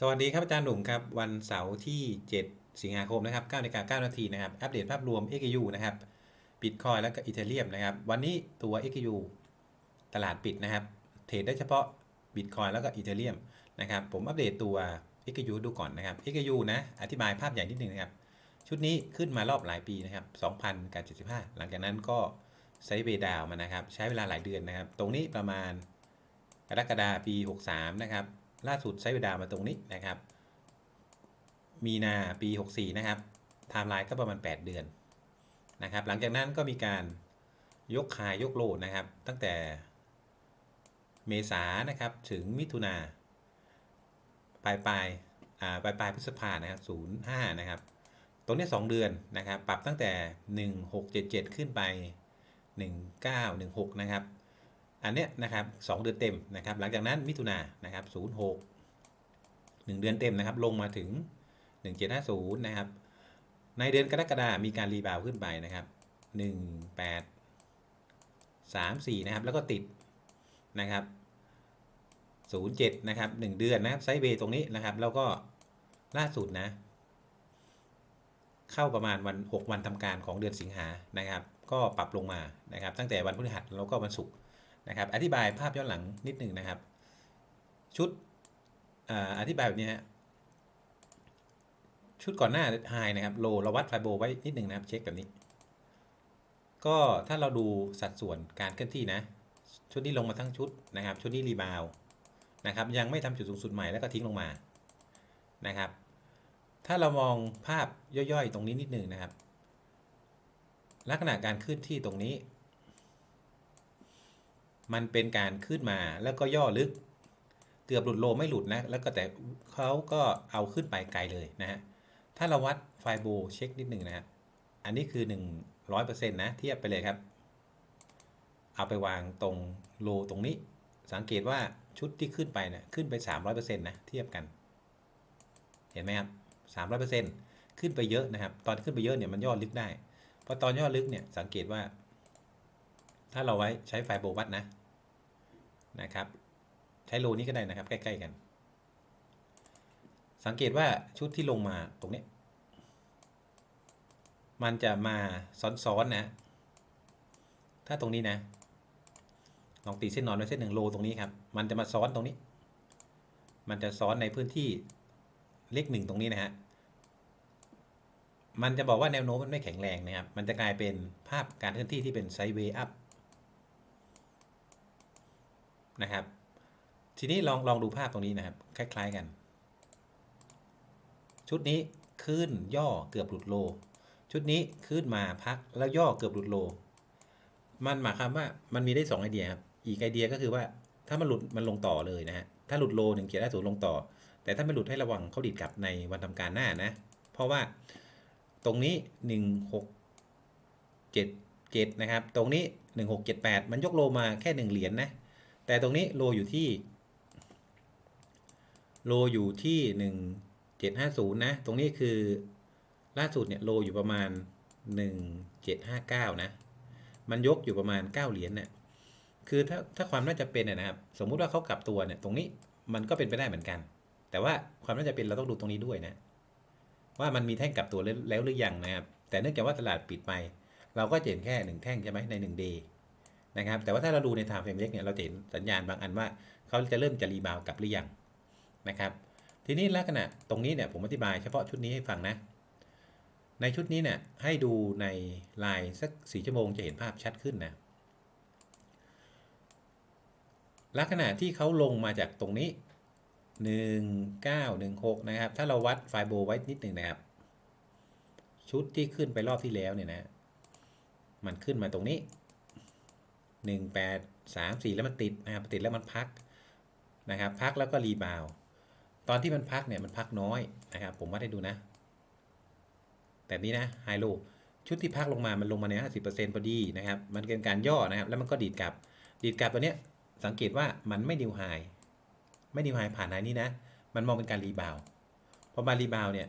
สวัสดีครับอาจารย์หนุ่มครับ วันเสาร์ที่ 7 สิงหาคมนะครับ9นาฬิกา9นาทีนะครับ อัปเดตภาพรวม XU นะครับบิตคอยแล้วก็อีเทเรียมนะครับ วันนี้ตัว XU ตลาดปิดนะครับ เทรดได้เฉพาะบิตคอยแล้วก็อีเทเรียมนะครับ ผมอัปเดตตัว XU ดูก่อนนะครับ XU นะ อธิบายภาพใหญ่นิดนึงนะครับ ชุดนี้ขึ้นมารอบหลายปีนะครับ2,000กับ75 หลังจากนั้นก็ไซด์เวย์ดาวมานะครับ ใช้เวลาหลายเดือนนะครับ ตรงนี้ประมาณกรกฎาคมปี 63 นะครับ ล่าสุดไซด์เวย์ดามาตรงนี้นะครับ มีนาปี 64 นะครับไทม์ไลน์ก็ประมาณ 8 เดือนนะครับ หลังจากนั้นก็มีการยกขายยกโลดนะครับ ตั้งแต่เมษานะครับถึงมิถุนาปลายปลายอ่าปลายปลายพฤษภานะครับ05นะครับ ตรงนี้ 2 เดือนนะครับ ปรับตั้งแต่ 1677 ขึ้นไป 1916 นะครับ อันเนี้ยนะครับ2เดือนเต็มนะครับ หลังจากนั้นมิถุนานะครับ06 1เดือนเต็มนะครับ ลงมาถึง 1750นะครับ ในเดือนกรกฎาคมมีการรีบาวขึ้นไปนะครับ 18 34นะครับ แล้วก็ติดนะครับ 07นะครับ1เดือนนะครับไซเวย์ตรงนี้นะครับ แล้วก็ล่าสุดนะเข้าประมาณวัน 6 วันทำการของเดือนสิงหานะครับ ก็ปรับลงมานะครับ ตั้งแต่วันพฤหัสแล้วก็วันศุกร์ นะครับอธิบายภาพย้อนหลังนิดหนึ่งนะครับ ชุดออธิบายแบบนี้ฮะชุดก่อนหน้าไฮนะครับโลเราวัดไฟโบไว้นิดหนึ่งนะครับ เช็คแบบนี้ ก็ถ้าเราดูสัดส่วนการเคลื่อนที่นะ ชุดนี้ลงมาทั้งชุดนะครับ ชุดนี้รีบาวนะครับยังไม่ทำจุดสูงสุดใหม่แล้วก็ทิ้งลงมานะครับ ถ้าเรามองภาพย่อยๆ ตรงนี้นิดหนึ่งนะครับ ลักษณะการขึ้นที่ตรงนี้ มันเป็นการขึ้นมาแล้วก็ย่อลึก เกือบหลุดโลไม่หลุดนะ แล้วก็แต่เขาก็เอาขึ้นไปไกลเลยนะฮะ ถ้าเราวัดไฟโบเช็คนิดหนึ่งนะฮะ อันนี้คือ 100%นะเทียบไปเลยครับ เอาไปวางตรงโลตรงนี้ สังเกตว่าชุดที่ขึ้นไปเนี่ยขึ้นไป 300%นะเทียบกัน เห็นไหมครับ 300%ขึ้นไปเยอะนะครับ ตอนขึ้นไปเยอะเนี่ยมันย่อลึกได้ เพราะตอนย่อลึกเนี่ยสังเกตว่าถ้าเราไว้ใช้ไฟโบวัดนะ นะครับ ใช้โลนี้ก็ได้นะครับ ใกล้ ๆ กัน สังเกตว่าชุดที่ลงมาตรงนี้ มันจะมาซ้อนๆนะ ถ้าตรงนี้นะลองตีเส้นนอนไว้เส้นหนึ่งโลตรงนี้ครับ มันจะมาซ้อนตรงนี้ มันจะซ้อนในพื้นที่เลขหนึ่งตรงนี้นะฮะ มันจะบอกว่าแนวโน้มมันไม่แข็งแรงนะครับ มันจะกลายเป็นภาพการเคลื่อนที่ที่เป็นไซด์เวย์อัพ นะครับ ทีนี้ลองลองดูภาพตรงนี้นะครับ คล้ายๆกัน ชุดนี้ขึ้นย่อเกือบหลุดโล ชุดนี้ขึ้นมาพักแล้วย่อเกือบหลุดโล มันหมายความว่ามันมีได้ 2 ไอเดียครับ อีกไอเดียก็คือว่าถ้ามันหลุดมันลงต่อเลยนะฮะ ถ้าหลุดโลหนึ่งเกียร์ได้ศูนย์ลงต่อ แต่ถ้าไม่หลุดให้ระวังเขาดีดกลับในวันทำการหน้านะ เพราะว่าตรงนี้ 1 6 7 7 นะครับ ตรงนี้ 1 6 7 8 มันยกโลมาแค่ 1 เหรียญนนะ แต่ตรงนี้โลอยู่ที่ โลอยู่ที่1750นะ ตรงนี้คือล่าสุดเนี่ยโลอยู่ประมาณ1759นะ มันยกอยู่ประมาณ9เหรียญเนี่ยคือถ้าถ้าความน่าจะเป็นเนยนะครับ สมมุติว่าเขากลับตัวเนี่ย ตรงนี้มันก็เป็นไปได้เหมือนกัน แต่ว่าความน่าจะเป็นเราต้องดูตรงนี้ด้วยนะ ว่ามันมีแท่งกลับตัวแล้วหรือยังนะครับ แต่เนื่องจากว่าตลาดปิดไป เราก็เห็นแค่หนึ่งแท่งใช่ไหมในหนึ่งเดย์ นะครับแต่ว่าถ้าเราดูใน time frame เล็กเนี่ยเราจะเห็นสัญญาณบางอันว่าเขาจะเริ่มจะรีบาวกลับหรือยังนะครับทีนี้ลักษณะตรงนี้เนี่ยผมอธิบายเฉพาะชุดนี้ให้ฟังนะ ในชุดนี้เนี่ยให้ดูในลน์สักสี่ชั่วโมงจะเห็นภาพชัดขึ้นนะลักษณะที่เขาลงมาจากตรงนี้ 1916 นะครับ ถ้าเราวัดไฟโบไว้นิดหนึ่งนะครับ ชุดที่ขึ้นไปรอบที่แล้วเนี่ยนะ มันขึ้นมาตรงนี้ 18 3 4 แล้วมันติดนะครับติดแล้วมันพักนะครับ พักแล้วก็รีบาวตอนที่มันพักเนี่ยมันพักน้อยนะครับ ผมวัดให้ดูนะแบบนี้นะไฮโลชุดที่พักลงมามันลงมาใน 50%พอดีนะครับ มันเป็นการย่อนะครับ แล้วมันก็ดีดกลับ ดีดกลับตัวเนี้ยสังเกตว่ามันไม่นิวไฮไม่นิวไฮผ่านไฮนี้นะ มันมองเป็นการรีบาวพอมารีบาวเนี่ย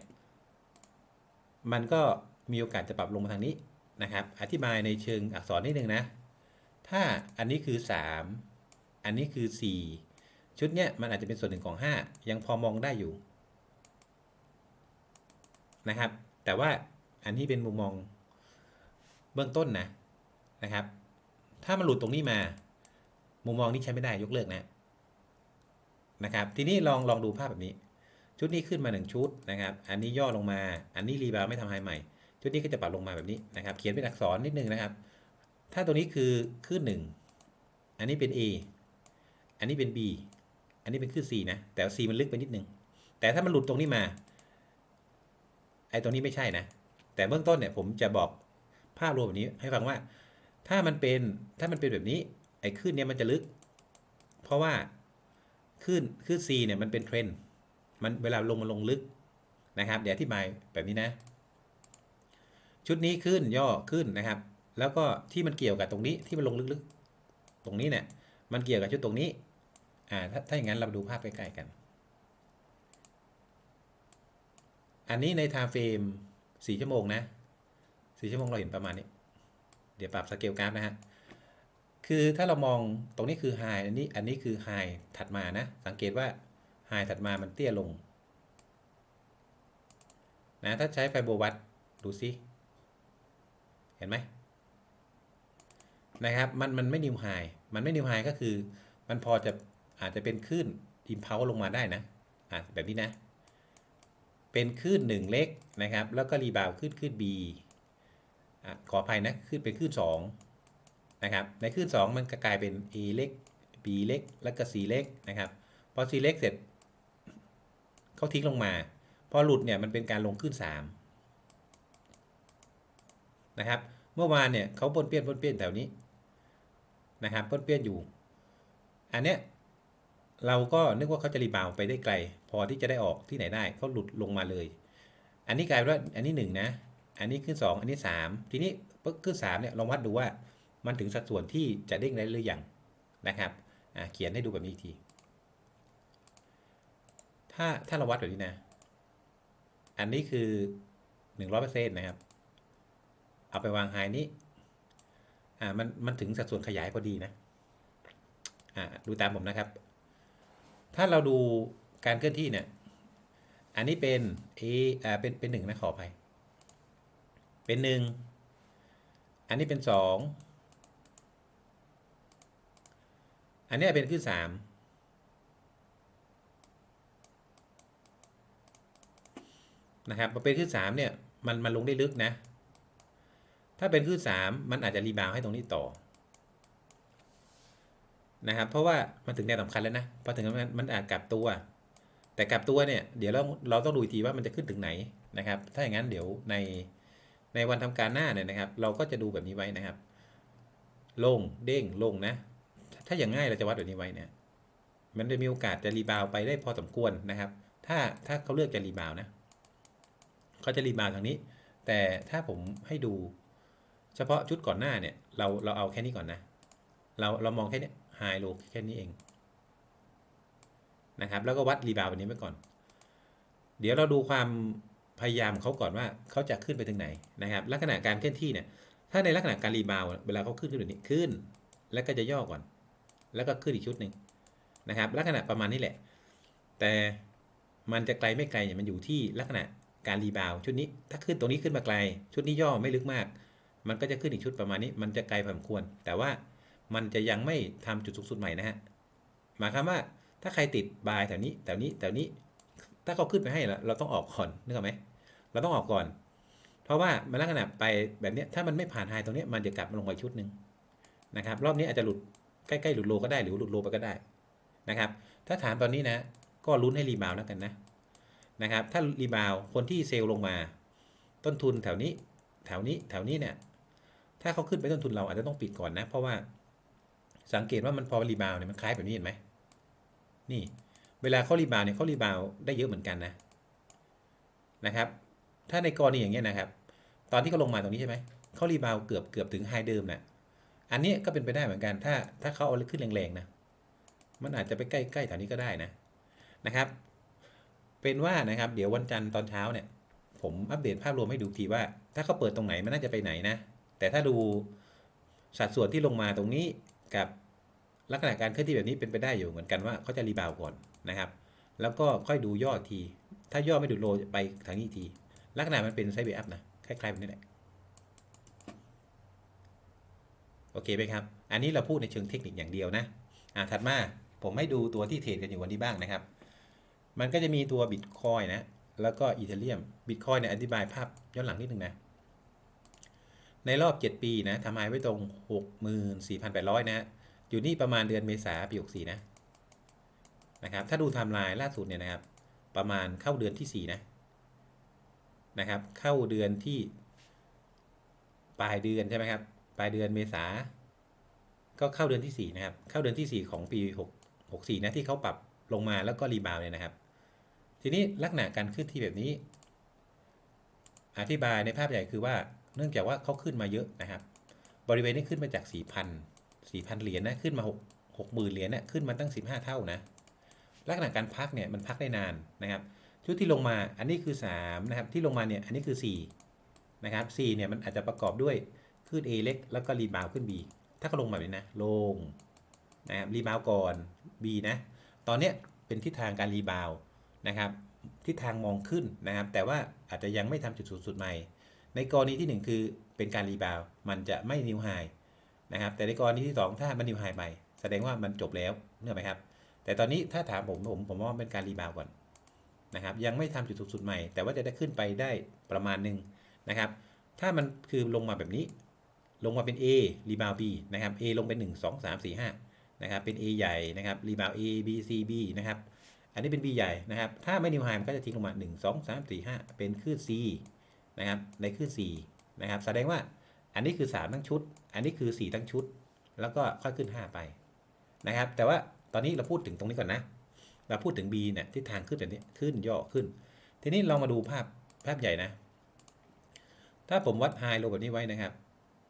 มันก็มีโอกาสจะปรับลงมาทางนี้นะครับ อธิบายในเชิงอักษรนิดนึงนะ ถ้าอันนี้คือ 3 อันนี้คือ 4 ชุดเนี้ยมันอาจจะเป็นส่วนหนึ่งของ 5 ยังพอมองได้อยู่นะครับ แต่ว่าอันนี้เป็นมุมมองเบื้องต้นนะนะครับ ถ้ามันหลุดตรงนี้มา มุมมองนี้ใช้ไม่ได้ยกเลิกนะนะครับ ทีนี้ลองลองดูภาพแบบนี้ ชุดนี้ขึ้นมาหนึ่งชุดนะครับ อันนี้ย่อลงมา อันนี้รีบาวไม่ทำไฮใหม่ ชุดนี้ก็จะปรับลงมาแบบนี้นะครับ เขียนเป็นอักษรนิดนึงนะครับ ถ้าตัวนี้คือขึ้นหนึ่งอันนี้เป็น A อันนี้เป็น B อันนี้เป็นขึ้น C นะ แต่ C มันลึกไปนิดนึง แต่ถ้ามันหลุดตรงนี้มา ไอ้ตรงนี้ไม่ใช่นะ แต่เบื้องต้นเนี่ยผมจะบอกภาพรวมแบบนี้ให้ฟังว่า ถ้ามันเป็นถ้ามันเป็นแบบนี้ ไอ้ขึ้นเนี่ยมันจะลึก เพราะว่าขึ้นขึ้น C เนี่ยมันเป็นเทรนด์ มันเวลาลงมันลงลึกนะครับ เดี๋ยวอธิบายแบบนี้นะ ชุดนี้ขึ้นย่อขึ้นนะครับ แล้วก็ที่มันเกี่ยวกับตรงนี้ที่มันลงลึกๆ ตรงนี้เนี่ยมันเกี่ยวกับชุดตรงนี้อ่าถ้าถ้าอย่างนั้นเราดูภาพใกล้ๆกัน อันนี้ใน time frame 4ชั่วโมงนะ4ชั่วโมงเราเห็นประมาณนี้ เดี๋ยวปรับสเกลกราฟนะฮะคือถ้าเรามองตรงนี้คือ high อันนี้อันนี้คือ high ถัดมานะ สังเกตว่า high ถัดมามันเตี้ยลงนะถ้าใช้ไฟโบวัตดูซิ เห็นไหม นะครับมันมันไม่นิวไฮมันไม่นิวไฮก็คือ มันพอจะอาจจะเป็นคลื่นอิมพาวลงมาได้นะอะแบบนี้นะ เป็นคลื่นหนึ่งเล็กนะครับ แล้วก็รีบาวขึ้นขึ้น B อะขออภัยนะขึ้นเป็นคลื่น2นะครับในคลื่น 2 มันก็กลายเป็น A เล็ก B เล็กแล้วก็ C เล็กนะครับพอ C เล็กเสร็จเขาทิ้งลงมา พอหลุดเนี่ยมันเป็นการลงขึ้น3นะครับเมื่อวานเนี่ยเขาปนเปี้ยนปนเปี้ยนแถวนี้ นะครับปนเปี้ยนอยู่ อันเนี้ยเราก็นึกว่าเขาจะรีบาวไปได้ไกล พอที่จะได้ออกที่ไหนได้เขาหลุดลงมาเลย อันนี้กลายเป็นว่าอันนี้หนึ่งนะอันนี้ขึ้นสองอันนี้สามทีนี้ปึ๊กขึ้นสามเนี่ยลองวัดดูว่ามันถึงสัดส่วนที่จะเด้งได้หรือยังนะครับอ่าเขียนให้ดูแบบนี้อีกที ถ้าถ้าเราวัดแบบนี้นะ อันนี้คือหนึ่งร้อยเปอร์เซ็นต์นะครับ เอาไปวางไฮนี้ อ่ามันมันถึงสัดส่วนขยายพอดีนะอ่าดูตามผมนะครับ ถ้าเราดูการเคลื่อนที่เนี่ยอันนี้เป็น A อ่าเป็นเป็นหนึ่งนะขออภัยเป็นหนึ่งอันนี้เป็นสองอันนี้เป็นขึ้นสามนะครับพอเป็นขึ้นสามเนี่ยมันมันลงได้ลึกนะ ถ้าเป็นคลื่นสามมันอาจจะรีบาวให้ตรงนี้ต่อนะครับเพราะว่ามันถึงแนวสำคัญแล้วนะพอถึงนั้นมันอาจกลับตัว แต่กลับตัวเนี่ยเดี๋ยวเราเราต้องดูทีว่ามันจะขึ้นถึงไหนนะครับ ถ้าอย่างนั้นเดี๋ยวในในวันทำการหน้าเนี่ยนะครับ เราก็จะดูแบบนี้ไว้นะครับ ลงเด้งลงนะ ถ้าอย่างง่ายเราจะวัดแบบนี้ไว้เนี่ย มันจะมีโอกาสจะรีบาวไปได้พอสมควรนะครับ ถ้าถ้าเขาเลือกจะรีบาวนะเขาจะรีบาวทางนี้ แต่ถ้าผมให้ดู เฉพาะชุดก่อนหน้าเนี่ย เราเราเอาแค่นี้ก่อนนะ เราเรามองแค่นี้ไฮโลแค่นี้เองนะครับ แล้วก็วัดรีบาวแบบนี้ไว้ก่อน เดี๋ยวเราดูความพยายามเขาก่อนว่าเขาจะขึ้นไปถึงไหนนะครับ ลักษณะการเคลื่อนที่เนี่ย ถ้าในลักษณะการรีบาวเวลาเขาขึ้นขึ้นแบบนี้ขึ้น แล้วก็จะย่อก่อน แล้วก็ขึ้นอีกชุดหนึ่งนะครับ ลักษณะประมาณนี้แหละ แต่มันจะไกลไม่ไกลเนี่ยมันอยู่ที่ลักษณะการรีบาวชุดนี้ ถ้าขึ้นตรงนี้ขึ้นมาไกล ชุดนี้ย่อไม่ลึกมาก มันก็จะขึ้นอีกชุดประมาณนี้ มันจะไกลพอสมควร แต่ว่ามันจะยังไม่ทำจุดสูงสุดใหม่นะฮะ หมายความว่าถ้าใครติดบายแถวนี้แถวนี้แถวนี้ ถ้าเขาขึ้นไปให้เราต้องออกก่อนนึกออกไหมเราต้องออกก่อน เพราะว่ามันลักษณะไปแบบนี้ถ้ามันไม่ผ่านไฮตรงนี้มันจะกลับมาลงไปชุดหนึ่งนะครับ รอบนี้อาจจะหลุดใกล้ๆหลุดโลก็ได้หรือหลุดโลไปก็ได้นะครับ ถ้าถามตอนนี้นะก็ลุ้นให้รีบาวแล้วกันนะนะครับ ถ้ารีบาวคนที่เซลลงมา ต้นทุนแถวนี้ แถวนี้แถวนี้เนี่ย ถ้าเขาขึ้นไปต้นทุนเราอาจจะต้องปิดก่อนนะ เพราะว่าสังเกตว่ามันพอรีบาวเนี่ยมันคล้ายแบบนี้เห็นไหมนี่ เวลาเขารีบาวเนี่ยเขารีบาวได้เยอะเหมือนกันนะนะครับ ถ้าในกรณีอย่างเงี้ยนะครับ ตอนที่เขาลงมาตรงนี้ใช่ไหมเขารีบาวเกือบเกือบถึงไฮเดิมนะอันนี้ก็เป็นไปได้เหมือนกัน ถ้าถ้าเขาเอาขึ้นแรงๆนะมันอาจจะไปใกล้ๆแถวนี้ก็ได้นะนะครับ เป็นว่านะครับ เดี๋ยววันจันทร์ตอนเช้าเนี่ย ผมอัปเดตภาพรวมให้ดูทีว่า ถ้าเขาเปิดตรงไหนมันน่าจะไปไหนนะ แต่ถ้าดูสัดส่วนที่ลงมาตรงนี้กับลักษณะการเคลื่อนที่แบบนี้เป็นไปได้อยู่เหมือนกันว่าเขาจะรีบาวก่อนนะครับ แล้วก็ค่อยดูย่อที ถ้าย่อไม่ดูโลไปทางนี้ที ลักษณะมันเป็นไซด์เวย์อัพนะคล้ายๆแบบนี้แหละโอเคไหมครับ อันนี้เราพูดในเชิงเทคนิคอย่างเดียวนะอ่าถัดมาผมให้ดูตัวที่เทรดกันอยู่วันนี้บ้างนะครับ มันก็จะมีตัวบิตคอยนะ แล้วก็อีเทเรียมบิตคอยเนี่ยอธิบายภาพย้อนหลังนิดนึงนะ ในรอบ 7 ปีนะทำไมไว้ตรง 64,800 นะ อยู่นี่ประมาณเดือนเมษาปี64นะนะครับ ถ้าดูไทม์ไลน์ล่าสุดเนี่ยนะครับ ประมาณเข้าเดือนที่ 4 นะนะครับ เข้าเดือนที่ปลายเดือนใช่ไหมครับ ปลายเดือนเมษา ก็เข้าเดือนที่ 4 นะครับ เข้าเดือนที่ 4 ของปี 6 64 นะที่เขาปรับลงมาแล้วก็รีบาวเนี่ยนะครับ ทีนี้ลักษณะการขึ้นที่แบบนี้ อธิบายในภาพใหญ่คือว่า เนื่องจากว่าเขาขึ้นมาเยอะนะครับ บริเวณนี้ขึ้นมาจาก 4,000 4,000 เหรียญนะขึ้นมา 6 60,000 เหรียญเนะขึ้นมาตั้ง 15 เท่านะลักษณะการพักเนี่ยมันพักได้นานนะครับชุดที่ลงมาอันนี้คือ3นะครับที่ลงมาเนี่ยอันนี้คือ4นะครับ4เนี่ยมันอาจจะประกอบด้วยขึ้น A เล็กแล้วก็รีบาวขึ้น B ถ้าเขาลงมาแบบนี้นะลงนะครับรีบาวก่อน B นะตอนเนี้ยเป็นทิศทางการรีบาวนะครับทิศทางมองขึ้นนะครับแต่ว่าอาจจะยังไม่ทำจุดสูงสุดใหม่ ในกรณีที่ 1 คือเป็นการรีบาวมันจะไม่นิวไฮนะครับ แต่ในกรณีที่ 2 ถ้ามันนิวไฮไปแสดงว่ามันจบแล้วเนกอะไหมครับ แต่ตอนนี้ถ้าถามผมผมผมว่าเป็นการรีบาวก่อนนะครับ ยังไม่ทำจุดสูงสุดใหม่ แต่ว่าจะได้ขึ้นไปได้ประมาณหนึ่งนะครับ ถ้ามันคือลงมาแบบนี้ ลงมาเป็น A รีบาว B นะครับ A ลงเป็น 1 2 3 4 5นะครับ เป็น A ใหญ่นะครับรีบาว A B C B นะครับ อันนี้เป็น B ใหญ่นะครับ ถ้าไม่นิวไฮมันก็จะทิ้งลงมา 1 2 3 4 5 เป็นคลื่น C นะครับในคลื่น C นะครับแสดงว่าอันนี้คือ 3 ทั้งชุด อันนี้คือ 4 ทั้งชุด แล้วก็ค่อยขึ้น 5 ไปนะครับ แต่ว่าตอนนี้เราพูดถึงตรงนี้ก่อนนะ เราพูดถึง B เนี่ยทิศทางขึ้นแบบนี้ขึ้นย่อขึ้น ทีนี้เรามาดูภาพภาพใหญ่นะ ถ้าผมวัดไฮโลแบบนี้ไว้นะครับ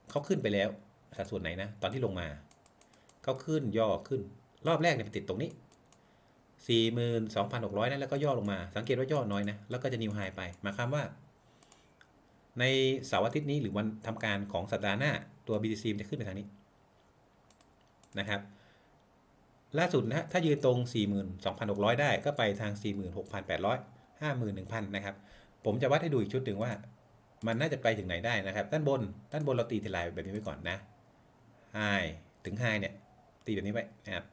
เขาขึ้นไปแล้วสัดส่วนไหนนะตอนที่ลงมาเขาขึ้นย่อขึ้น รอบแรกเนี่ยไปติดตรงนี้42,600นะแล้วก็ย่อลงมา สังเกตว่าย่อน้อยนะแล้วก็จะนิวไฮไปหมายความว่า ในเสาร์อาทิตย์นี้หรือวันทำการของสัปดาห์หน้าตัว BTC มันจะขึ้นไปทางนี้นะครับ ล่าสุดนะถ้ายืนตรง 42,600 ได้ก็ไปทาง 46,800 51,000นะครับ ผมจะวัดให้ดูอีกชุดหนึ่งว่า มันน่าจะไปถึงไหนได้นะครับ ด้านบน ด้านบนเราตีทีลายแบบนี้ไว้ก่อนนะไฮถึงไฮเนี่ย ตีแบบนี้ไว้นะครับ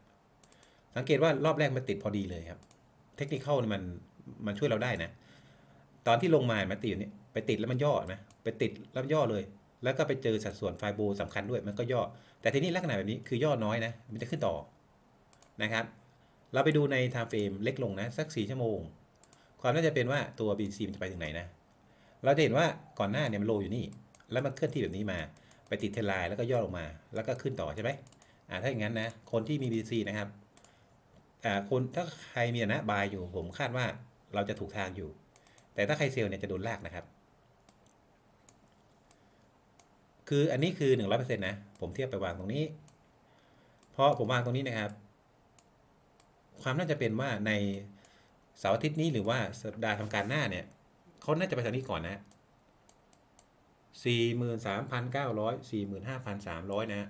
สังเกตว่ารอบแรกมันติดพอดีเลยครับ เทคนิคเข้ามันมันช่วยเราได้นะ ตอนที่ลงมา มันตีอยู่นี้ ไปติดแล้วมันย่อนะไปติดแล้วมันย่อเลย แล้วก็ไปเจอสัดส่วนไฟโบสำคัญด้วยมันก็ย่อ แต่ทีนี้ลักษณะแบบนี้คือย่อน้อยนะ มันจะขึ้นต่อนะครับ เราไปดูใน time frame เล็กลงนะสัก 4 ชั่วโมง ความน่าจะเป็นว่าตัว BC มันจะไปถึงไหนนะ เราจะเห็นว่าก่อนหน้าเนี่ยมันโลอยู่นี่ แล้วมันเคลื่อนที่แบบนี้มา ไปติดเทรนไลน์แล้วก็ย่อลงมา แล้วก็ขึ้นต่อใช่ไหมอ่าถ้าอย่างนั้นนะคนที่มี BC นะครับอ่าคนถ้าใครมีนะบายอยู่ผมคาดว่าเราจะถูกทางอยู่ แต่ถ้าใครเซลล์เนี่ยจะโดนลากนะครับ คืออันนี้คือ 100%นะ ผมเทียบไปวางตรงนี้ เพราะผมวางตรงนี้นะครับ ความน่าจะเป็นว่าในเสาร์อาทิตย์นี้หรือว่าสัปดาห์ทำการหน้าเนี่ยเขาน่าจะไปทางนี้ก่อนนะสี่หมื่นสามพันเก้าร้อยสี่หมื่นห้าพันสามร้อยนะ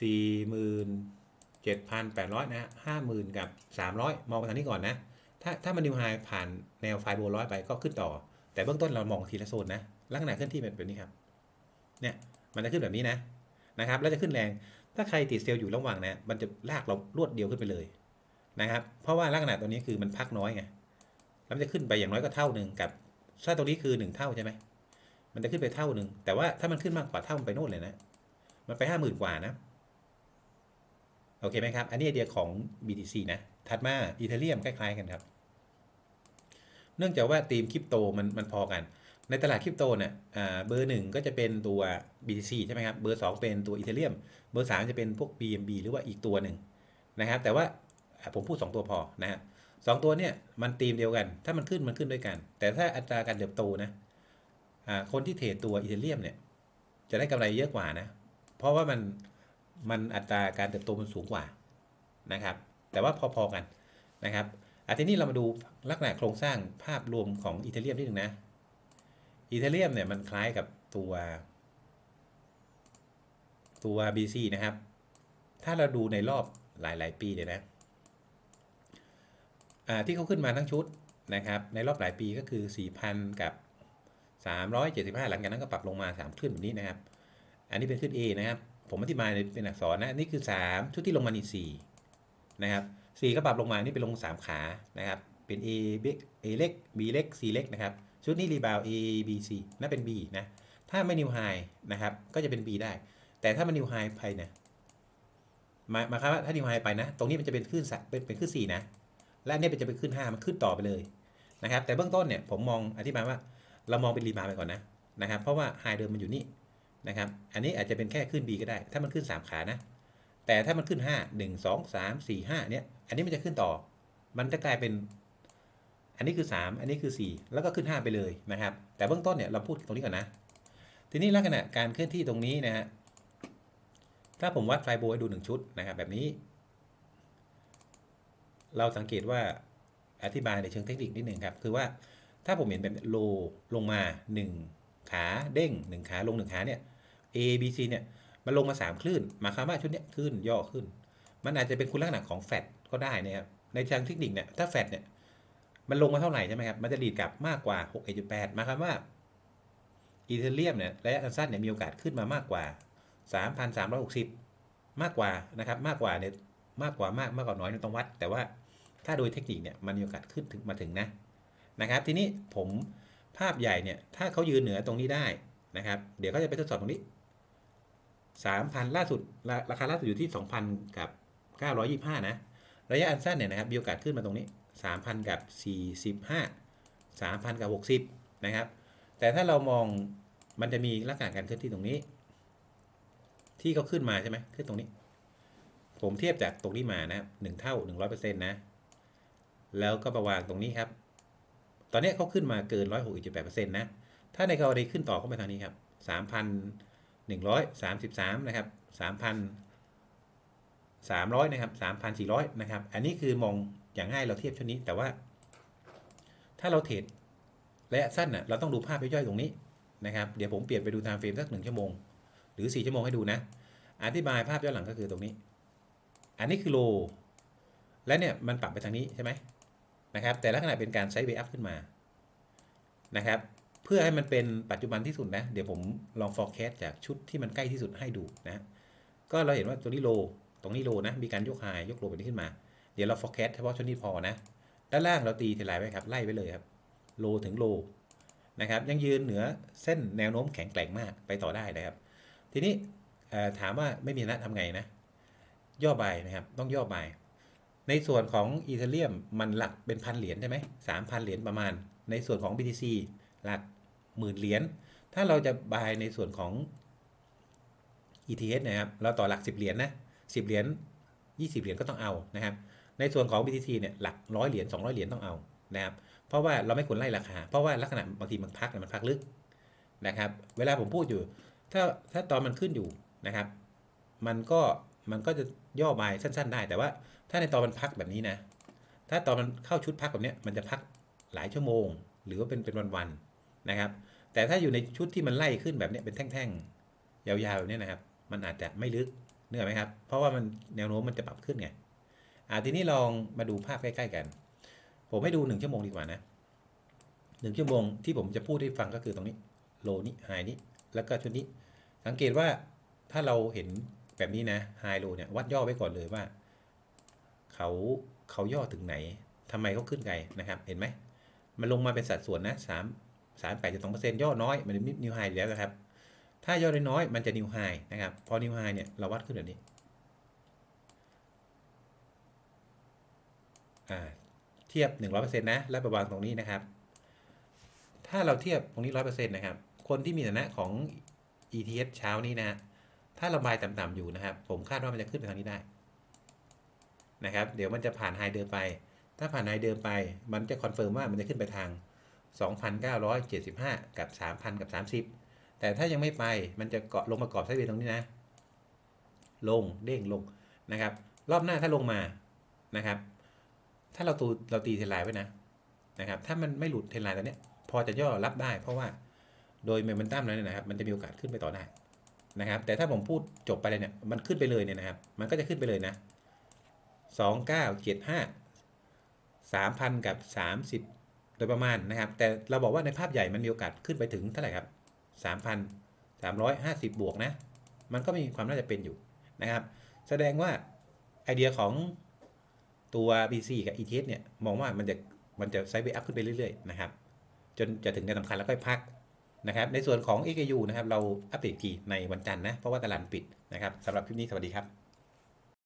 สี่หมื่นเจ็ดพันแปดร้อยนะห้าหมื่นกับสามร้อยมองไปทางนี้ก่อนนะ ถ้าถ้ามันนิวไฮผ่านแนวไฟโบร้อยไปก็ขึ้นต่อ แต่เบื้องต้นเรามองทีละโซนนะ ลักษณะเคลื่อนที่เป็นแบบนี้ครับ เนี่ยมันจะขึ้นแบบนี้นะนะครับแล้วจะขึ้นแรง ถ้าใครติดเซลล์อยู่ระหว่างนะมันจะลากเรารวดเดียวขึ้นไปเลยนะครับ เพราะว่าลักษณะตัวนี้คือมันพักน้อยไงแล้วมันจะขึ้นไปอย่างน้อยก็เท่าหนึ่งกับถ้าตรงนี้คือหนึ่งเท่าใช่ไหมมันจะขึ้นไปเท่าหนึ่งแต่ว่าถ้ามันขึ้นมากกว่าเท่ามันไปโน่นเลยนะ มันไปห้าหมื่นกว่านะโอเคไหมครับ อันนี้ไอเดียของ BTC นะ ถัดมาอีเทเรียมคล้ายๆกันครับ เนื่องจากว่าธีมคริปโตมันมันพอกัน ในตลาดคริปโตเนี่ยเบอร์หนึ่งก็จะเป็นตัว BTC ใช่ไหมครับ เบอร์สองเป็นตัวอีเทเรียม เบอร์สามจะเป็นพวก BNB หรือว่าอีกตัวหนึ่งนะครับ แต่ว่าผมพูด 2 ตัวพอนะฮะสตัวเนี่ยมันตีมเดียวกัน ถ้ามันขึ้นมันขึ้นด้วยกัน แต่ถ้าอัตราการเติบโตนะคนที่เทรดตัวอีเทเรียมเนี่ยจะได้กำไรเยอะกว่านะ เพราะว่ามันมันอัตราการเติบโตมันสูงกว่านะครับ แต่ว่าพอๆกันนะครับอาทีนี้เรามาดูลักษณะโครงสร้างภาพรวมของอีเทเรียมนิดนึงนะ อีเทเรียมเนี่ยมันคล้ายกับตัวตัว BC นะครับ ถ้าเราดูในรอบหลาย ๆ ปีเลยนะอ่าที่เขาขึ้นมาทั้งชุดนะครับ ในรอบหลายปีก็คือ 4,000 กับ 375 หลังจากนั้นก็ปรับลงมา 3 ขึ้นแบบนี้นะครับ อันนี้เป็นขึ้น A นะครับ ผมอธิบายเป็นอักษรนะนี่คือ 3 ชุดที่ลงมานี่4นะครับ 4 ก็ปรับลงมา นี่เป็นลง 3 ขานะครับ เป็น A เล็ก B เล็ก C เล็กนะครับ ชุดนี้รีบาว A B C นั่นเป็น B นะ ถ้าไม่นิวไฮนะครับ ก็จะเป็น B ได้ แต่ถ้ามันนิวไฮไปเนี่ยมามาครับว่าถ้านิวไฮไปนะ ตรงนี้มันจะเป็นขึ้นสะเป็นเป็นขึ้น 4 นะ และอันนี้มันจะเป็นขึ้น 5 มันขึ้นต่อไปเลยนะครับ แต่เบื้องต้นเนี่ยผมมองอธิบายว่าเรามองเป็นรีบาวไปก่อนนะนะครับ เพราะว่าไฮเดิมมันอยู่นี่นะครับ อันนี้อาจจะเป็นแค่ขึ้น B ก็ได้ ถ้ามันขึ้น 3 ขานะ แต่ถ้ามันขึ้น 5 1 2 3 4 5เนี่ย อันนี้มันจะขึ้นต่อ มันจะกลายเป็น อันนี้คือ 3 อันนี้คือ 4 แล้วก็ขึ้น 5 ไปเลยนะครับ แต่เบื้องต้นเนี่ยเราพูดตรงนี้ก่อนนะ ทีนี้ลักษณะการเคลื่อนที่ตรงนี้นะฮะ ถ้าผมวัดไฟโบให้ดูหนึ่งชุดนะครับแบบนี้ เราสังเกตว่าอธิบายในเชิงเทคนิคนิดหนึ่งครับ คือว่าถ้าผมเห็นแบบโลลงมา 1 ขาเด้ง 1 ขาลง 1 ขาเนี่ย A B C เนี่ยมันลงมา 3 คลื่นหมายความว่าชุดเนี้ยขึ้นย่อขึ้น มันอาจจะเป็นคุณลักษณะของแฟดก็ได้นะครับในทางเทคนิคเนี่ยถ้าแฟดเนี่ย มันลงมาเท่าไหร่ใช่ไหมครับ มันจะดีดกลับมากกว่า 6.8หมายความว่าอีเทเรียมเนี่ยระยะสั้นเนี่ยมีโอกาสขึ้นมามากกว่า 3,360 มากกว่านะครับมากกว่าเนี่ยมากกว่ามากมากกว่าน้อยต้องวัด แต่ว่าถ้าโดยเทคนิคเนี่ยมันมีโอกาสขึ้นถึงมาถึงนะนะครับ ทีนี้ผมภาพใหญ่เนี่ยถ้าเขายืนเหนือตรงนี้ได้นะครับ เดี๋ยวก็จะไปทดสอบตรงนี้ 3,000 ล่าสุดราราคาล่าสุดอยู่ที่ 2,000 กับ 925 นะ ระยะอันสั้นเนี่ยนะครับมีโอกาสขึ้นมาตรงนี้ 3,000 กับ 45 3,000 กับ 60 นะครับ แต่ถ้าเรามองมันจะมีลักษณะการเคลื่อนที่ตรงนี้ ที่เขาขึ้นมาใช่ไหมขึ้นตรงนี้ ผมเทียบจากตรงนี้มานะครับหนึ่งเท่า 100%นะ แล้วก็ประวางตรงนี้ครับ ตอนนี้เขาขึ้นมาเกิน 106.8%นะ ถ้าในกรณีขึ้นต่อเข้าไปทางนี้ครับ 3,133 นะครับ3,300 นะครับ 3,400 นะครับ อันนี้คือมอง อย่างง่ายเราเทียบชุดนี้แต่ว่า ถ้าเราเทรดระยะสั้นน่ะเราต้องดูภาพย่อยๆตรงนี้นะครับเดี๋ยวผมเปลี่ยนไปดูไทม์เฟรมสักหนึ่งชั่วโมง หรือ 4 ชั่วโมงให้ดูนะ อธิบายภาพย้อนหลังก็คือตรงนี้ อันนี้คือโล และเนี่ยมันปรับไปทางนี้ใช่ไหมนะครับ แต่ลักษณะเป็นการไซด์เวย์อัพขึ้นมานะครับ เพื่อให้มันเป็นปัจจุบันที่สุดนะ เดี๋ยวผมลอง forecast จากชุดที่มันใกล้ที่สุดให้ดูนะ ก็เราเห็นว่าตัวนี้โล ตรงนี้โลนะ มีการยกไฮยกโลแบบนี้ขึ้นมา ดี๋ยวเรา forecast เฉพาะชุดนี้พอนะ ด้านล่างเราตีเทลายไว้ครับ ไล่ไปเลยครับ โลถึงโลนะครับ ยังยืนเหนือเส้นแนวโน้มแข็งแกร่งมากไปต่อได้นะครับ ทีนี้ถามว่าไม่มีนะทำไงนะ ย่อใบนะครับ ต้องย่อใบ ในส่วนของอีเทเรียมมันหลักเป็นพันเหรียญใช่ไหมสามพันเหรียญประมาณ ในส่วนของ BTC หลักหมื่นเหรียญ ถ้าเราจะบายในส่วนของ ETH นะครับ เราต่อหลัก 10 เหรียญนะ10 เหรียญ 20 เหรียญก็ต้องเอานะครับ ในส่วนของ BTC เนี่ยหลักร้อยเหรียญ200 เหรียญต้องเอานะครับเพราะว่าเราไม่ควรไล่ราคา เพราะว่าลักษณะบางทีมันพักมันพักลึกนะครับเวลาผมพูดอยู่ ถ้าถ้าตอนมันขึ้นอยู่นะครับ มันก็มันก็จะย่อบายสั้น ๆ ได้ แต่ว่าถ้าในตอนมันพักแบบนี้นะ ถ้าตอนมันเข้าชุดพักแบบนี้มันจะพักหลายชั่วโมง หรือว่าเป็นเป็นวันๆนะครับ แต่ถ้าอยู่ในชุดที่มันไล่ขึ้นแบบนี้เป็นแท่งๆยาวๆแบบนี้นะครับ มันอาจจะไม่ลึกเนื่อไหมครับ เพราะว่ามันแนวโน้มมันจะปรับขึ้นไง อ่าทีนี้ลองมาดูภาพใกล้ๆกัน ผมให้ดูหนึ่งชั่วโมงดีกว่านะหนึ่งชั่วโมงที่ผมจะพูดให้ฟังก็คือตรงนี้โลนี้ไฮนี้แล้วก็ชุดนี้ สังเกตว่าถ้าเราเห็นแบบนี้นะไฮโลเนี่ยวัดย่อไว้ก่อนเลยว่า เขาเขาย่อถึงไหนทำไมเขาขึ้นไกลนะครับเห็นไหมมันลงมาเป็นสัดส่วนนะสามสามแปดจุดสองเปอร์เซ็นต์ย่อน้อยมันนิวไฮแล้วนะครับ ถ้าย่อน้อยมันจะนิวไฮนะครับ พอนิวไฮเนี่ยเราวัดขึ้นแบบนี้ อ่าเทียบ 100%นะแล้วไปวางตรงนี้นะครับ ถ้าเราเทียบตรงนี้ 100%นะครับ คนที่มีฐานะของ ETH เช้านี้นะ ถ้าระบายต่ำๆอยู่นะครับ ผมคาดว่ามันจะขึ้นไปทางนี้ได้นะครับ เดี๋ยวมันจะผ่านไฮเดิมไป ถ้าผ่านไฮเดิมไป มันจะคอนเฟิร์มว่ามันจะขึ้นไปทาง 2,975 กับ 3,000 กับ 30 แต่ถ้ายังไม่ไป มันจะเกาะลงมากรอบไซด์เวย์ตรงนี้นะ ลง เด้งลงนะครับ รอบหน้าถ้าลงมานะครับ ถ้าเราตูเราตีเทนไลน์ไว้นะนะครับ ถ้ามันไม่หลุดเทนไลน์ตัวเนี้ย พอจะย่อรับได้ เพราะว่าโดยโมเมนตัมแล้วเนี่ยนะครับ มันจะมีโอกาสขึ้นไปต่อได้นะครับ แต่ถ้าผมพูดจบไปเลยเนี่ย มันขึ้นไปเลยเนี่ยนะครับ มันก็จะขึ้นไปเลยนะสองเก้าเจ็ดห้าสามพันกับสามสิบโดยประมาณนะครับ แต่เราบอกว่าในภาพใหญ่มันมีโอกาสขึ้นไปถึงเท่าไหร่ครับ3,350บวกนะ มันก็มีความน่าจะเป็นอยู่นะครับ แสดงว่าไอเดียของ ตัว BC กับ ETH เนี่ยมองว่ามันจะมันจะไซด์เวย์อัพขึ้นไปเรื่อยๆนะครับจนจะถึงแนวสำคัญแล้วก็พักนะครับในส่วนของ EKU นะครับเราอัปเดตทีในวันจันทร์นะเพราะว่าตลาดปิดนะครับสำหรับคลิปนี้สวัสดีครับ